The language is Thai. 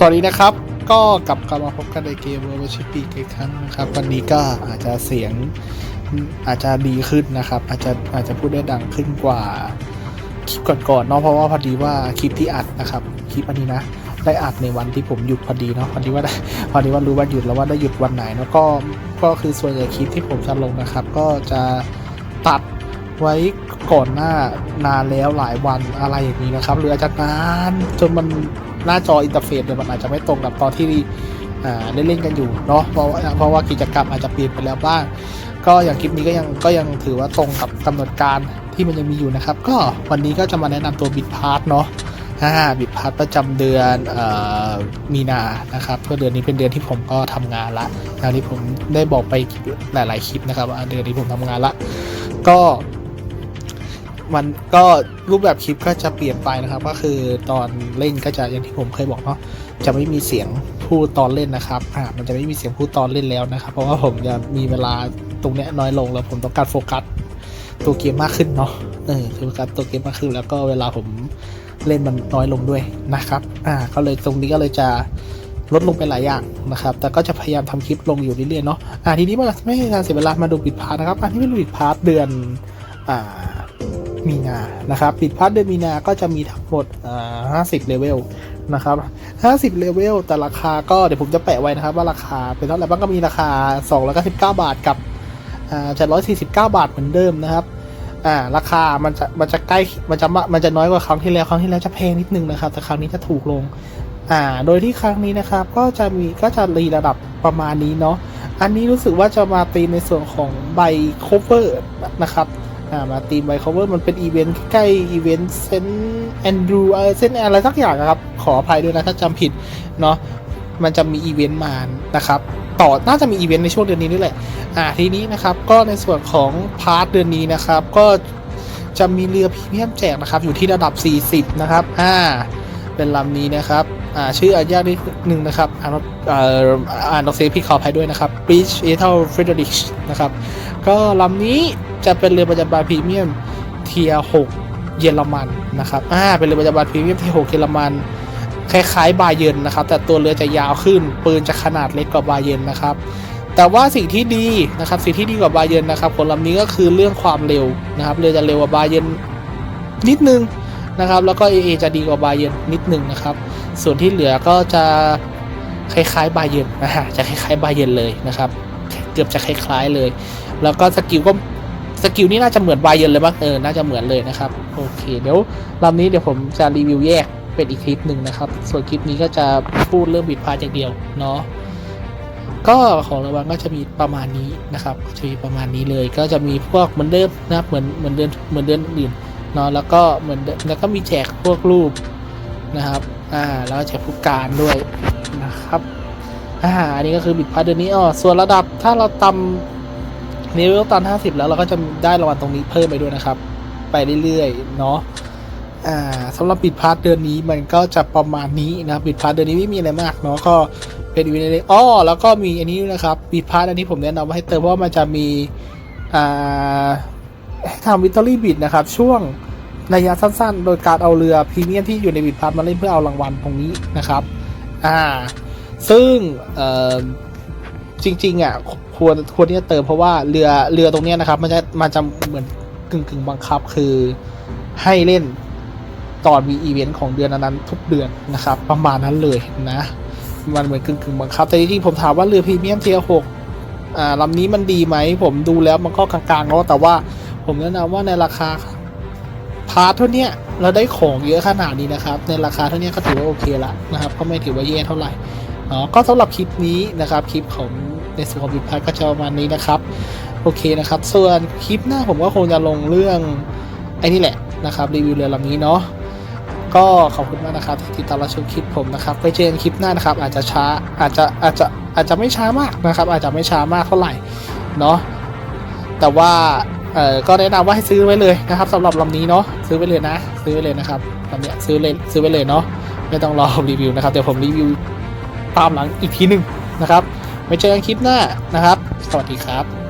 สวัสดีนะครับ ก็กลับกลับมาพบกันในเกม World Ship อีกครั้งนะครับ วันนี้ก็อาจจะเสียงอาจจะดีขึ้นนะครับ อาจจะอาจจะพูดได้ดังขึ้นกว่าคลิปก่อนๆเนาะเพราะว่าพอดีว่าคลิปที่อัดนะครับคลิปอันนี้นะได้อัดในวันที่ผมหยุดพอดีเนาะพอดีว่าพอดีว่ารู้ว่าหยุดแล้วว่าได้หยุดวันไหนแล้วก็ก็คือส่วนใหญ่คลิปที่ผมจะลงนะครับ ก็จะตัดไว้ก่อนหน้านานแล้วหลายวันอะไรอย่างนี้นะครับ หรืออาจจะนานจนมัน หน้าจออินเทอร์เฟซเนี่ยมันอาจจะไม่ตรงกับตอนที่อ่าได้เล่นกันอยู่เนาะเพราะว่าเพราะว่ากิจกรรมอาจจะเปลี่ยนไปแล้วบ้าง ก็อย่างคลิปนี้ก็ยังก็ยังถือว่าตรงกับกำหนดการที่มันยังมีอยู่นะครับ ก็วันนี้ก็จะมาแนะนำตัวบิดพาร์ทเนาะอ่าบิดพาร์ทประจำเดือนออมีนานะครับเพื่อเดือนนี้เป็นเดือนที่ผมก็ทำงานละอย่างที่ผมได้บอกไปหลาย ๆ คลิปนะครับว่าเดือนนี้ผมทำงานละก็ มันก็รูปแบบคลิปก็จะเปลี่ยนไปนะครับ ก็คือตอนเล่นก็จะอย่างที่ผมเคยบอกเนาะจะไม่มีเสียงพูดตอนเล่นนะครับอ่ามันจะไม่มีเสียงพูดตอนเล่นแล้วนะครับ เพราะว่าผมจะมีเวลาตรงเนี้ยน้อยลงแล้วผมต้องการโฟกัสตัวเกมมากขึ้นเนาะเออโฟกัสตัวเกมมากขึ้น แล้วก็เวลาผมเล่นมันน้อยลงด้วยนะครับอ่าก็เลยตรงนี้ก็เลยจะลดลงไปหลายอย่างนะครับ แต่ก็จะพยายามทำคลิปลงอยู่เรื่อยๆเนาะ อ่า ทีนี้มาไม่ให้การเสียเวลา มาดูปิดพาร์ทนะครับ อันนี้เป็นปิดพาร์ทเดือน อ่า มีนานะครับปิดพาร์ทเดือนมีนาก็จะมีทั้งหมดอ่า50เลเวลนะครับ50เลเวลแต่ราคาก็เดี๋ยวผมจะแปะไว้นะครับ ว่าราคาเป็นเท่าไหร่บ้างก็มีราคา299บเก้าบาทกับอ่า749บาทเหมือนเดิมนะครับอ่าราคามันจะมันจะใกล้มันจะมันจะน้อยกว่าครั้งที่แล้วครั้งที่แล้วจะแพงนิดนึงนะครับ แต่ครั้งนี้จะถูกลงอ่าโดยที่ครั้งนี้นะครับก็จะมีก็จะรีระดับประมาณนี้เนาะอันนี้รู้สึกว่าจะมาตีในส่วนของใบ cover นะครับ อ่ามาตีมไบคอเวอร์มันเป็นอีเวนต์ใกล้อีเวนต์เซนแอนดรูเออเซนอะไรสักอย่างนะครับ ขออภัยด้วยนะถ้าจำผิดเนาะมันจะมีอีเวนต์มานะครับต่อ น่าจะมีอีเวนต์ในช่วงเดือนนี้ด้วยแหละ อ่า ทีนี้นะครับ ก็ในส่วนของพาร์ทเดือนนี้นะครับ ก็จะมีเรือพรีเมียมแจกนะครับ อยู่ที่ระดับ 40 นะครับ อ่า เป็นลำนี้นะครับ ชื่ออ่านยากนิดนึงนะครับ อ่านอ่ออ่านออกเสียงพี่ขออภัยด้วยนะครับ Bridge e t h e l Friedrich นะครับ ก็ลำนี้จะเป็นเรือประจำบาพรีเมียมเทีย6เยอรมันนะครับ อ่า เป็นเรือประจำบาพรีเมียมเทีย6เยอรมันคล้ายๆบาเยนนะครับ แต่ตัวเรือจะยาวขึ้น ปืนจะขนาดเล็กกว่าบาเยนนะครับ แต่ว่าสิ่งที่ดีนะครับ สิ่งที่ดีกว่าบาเยนนะครับผลลำนี้ก็คือเรื่องความเร็วนะครับ เรือจะเร็วกว่าบาเยนนิดนึงนะครับ แล้วก็ AA จะดีกว่าบาเยนนิดนึงนะครับ ส่วนที่เหลือก็จะคล้ายๆบาเยนนะฮะจะคล้ายๆบาเยนเลยนะครับ เกือบจะคล้ายๆเลย แล้วก็สกิลก็สกิลนี่น่าจะเหมือนบาเยนเลยมั้งเออน่าจะเหมือนเลยนะครับโอเคเดี๋ยวลำนี้เดี๋ยวผมจะรีวิวแยกเป็นอีกคลิปหนึ่งนะครับ ส่วนคลิปนี้ก็จะพูดเรื่องบิดพาร์ทอย่างเดียวเนาะก็ของรางวัลก็จะมีประมาณนี้นะครับก็จะมีประมาณนี้เลยก็จะมีพวกเหมือนเดิมนะเหมือนเหมือนเดือนเหมือนเดือนอื่นเนาะแล้วก็เหมือนแล้วก็มีแจกพวกรูปนะครับ อ่าแล้วก็แจกผู้การด้วยนะครับอ่าอันนี้ก็คือบิดพาร์ทเดือนนี้อ๋อส่วนระดับถ้าเราตำเลเวลตัน50แล้วเราก็จะได้รางวัลตรงนี้เพิ่มไปด้วยนะครับ ไปเรื่อยๆเนาะอ่าสำหรับบิดพาร์ทเดือนนี้มันก็จะประมาณนี้นะครับบิดพาร์ทเดือนนี้ไม่มีอะไรมากเนาะก็เป็นอีเวนต์เล็กๆอ้อแล้วก็มีอันนี้นะครับบีพาร์ทอันนี้ผมแนะนำว่าให้เติมเพราะมันจะมีอ่าทำวิตอรี่บิดนะครับ ช่วง ระยะสั้นๆ โดยการเอาเรือพรีเมียมที่อยู่ในบิดพาร์ทมาเล่นเพื่อเอารางวัลตรงนี้นะครับ อ่า ซึ่งเอ่อจริงๆอะควรควรที่จะเติมเพราะว่าเรือเรือตรงเนี้ยนะครับ มันจะมันจะเหมือนกึ่งกึ่งบังคับคือให้เล่นตอนมีอีเวนต์ของเดือนนั้นๆทุกเดือนนะครับ ประมาณนั้นเลยนะ มันเหมือนกึ่งกึ่งบังคับ แต่จริงๆผมถามว่าเรือพรีเมียมเทียหกอ่าลำนี้มันดีไหม ผมดูแล้วมันก็กลางๆเนาะแต่ว่าผมแนะนำว่าในราคา พาร์ทเท่านี้เราได้ของเยอะขนาดนี้นะครับ ในราคาเท่านี้ก็ถือว่าโอเคละนะครับก็ไม่ถือว่าแย่เท่าไหร่เนาะก็สำหรับคลิปนี้นะครับคลิปของในส่วนของบิดพาร์ทก็จะประมาณนี้นะครับโอเคนะครับ ส่วนคลิปหน้าผมก็คงจะลงเรื่องไอ้นี่แหละนะครับรีวิวเรือลำนี้เนาะก็ขอบคุณมากนะครับที่ติดตามรับชมคลิปผมนะครับไปเจอกันคลิปหน้านะครับ อาจจะช้าอาจจะอาจจะอาจจะไม่ช้ามากนะครับ อาจจะไม่ช้ามากเท่าไหร่เนาะแต่ว่า เอ่อก็แนะนำว่าให้ซื้อไว้เลยนะครับสำหรับลำนี้เนาะซื้อไว้เลยนะ ซื้อไว้เลยนะครับลำเนี้ยซื้อเลยซื้อไว้เลยเนาะไม่ต้องรอผมรีวิวนะครับเดี๋ยวผมรีวิวตามหลังอีกทีหนึ่งนะครับไว้เจอกันคลิปหน้านะครับ สวัสดีครับ